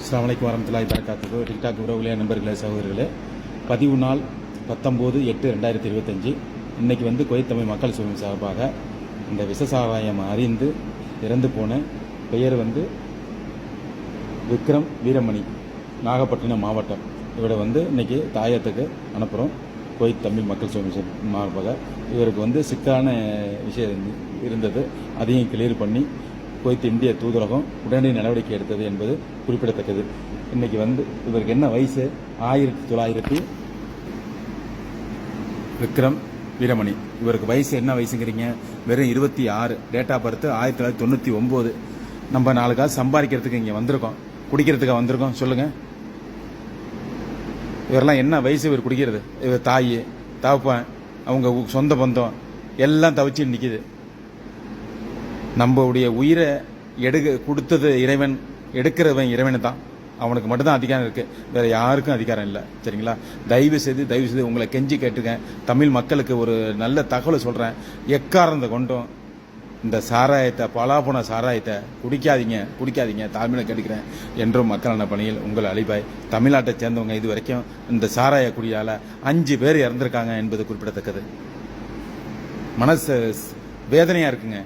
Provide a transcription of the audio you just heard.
அஸ்லாமலைக்கு வரமத்துலாய் வரமத்துல்லாஹி டிக்டாக் உறவுகளே நண்பர்களே சகோதரர்களே பதிவு நாள் பத்தொம்போது எட்டு ரெண்டாயிரத்தி இருபத்தஞ்சி. இன்றைக்கி வந்து கொய்த்தமிழ் மக்கள் சங்கம் சார்பாக இந்த விசசாராயம் அறிந்து இறந்து போன பெயர் வந்து விக்ரம் வீரமணி நாகப்பட்டினம் மாவட்டம். இவரை வந்து இன்றைக்கி தாயத்துக்கு அனுப்புகிறோம் குவைத் தமிழ் மக்கள் சங்கம் மார்பாக இவருக்கு வந்து சிக்கான விஷயம் இருந்தது. அதையும் கிளியர் பண்ணி குவைத் இந்திய தூதரகம் உடனடி நடவடிக்கை எடுத்தது என்பது குறிப்பிடத்தக்கது. இன்னைக்கு வந்து இவருக்கு என்ன வயசு? ஆயிரத்தி தொள்ளாயிரத்தி விக்ரம் வீரமணி. இவருக்கு வயசு என்ன வயசுங்கிறீங்க? வெறும் இருபத்தி ஆறு. டேட் ஆஃப் பர்த் ஆயிரத்தி தொள்ளாயிரத்தி தொண்ணூற்றி ஒம்பது. நம்ம நாலு சம்பாதிக்கிறதுக்கு இங்கே வந்திருக்கோம். குடிக்கிறதுக்கு வந்திருக்கோம். சொல்லுங்க. இவரெல்லாம் என்ன வயசு இவர் குடிக்கிறது? இவர் தாய் தகப்பன் அவங்க உ- சொந்த பந்தம் எல்லாம் தவிச்சு நிற்கிது நம்மளுடைய உயிரை எடுக்க கொடுத்தது இறைவன் எடுக்கிறவன் இறைவன் தான் அவனுக்கு மட்டும்தான் அதிகாரம் இருக்குது வேறு யாருக்கும் அதிகாரம் இல்லை. சரிங்களா? தயவு செய்து தயவு செய்து உங்களை கெஞ்சி கேட்டுக்கேன் தமிழ் மக்களுக்கு ஒரு நல்ல தகவலை சொல்கிறேன் எக்காரணத்தை கொண்டும் இந்த சாராயத்தை பலாபுன சாராயத்தை குடிக்காதீங்க குடிக்காதீங்க. தாழ்மையில கேட்டுக்கிறேன். என்றும் மக்களான பணியில் உங்கள் அலிபாய் தமிழ்நாட்டை சேர்ந்தவங்க இது வரைக்கும் இந்த சாராய குடியால் அஞ்சு பேர் இறந்திருக்காங்க என்பது குறிப்பிடத்தக்கது. மனசு வேதனையாக இருக்குங்க.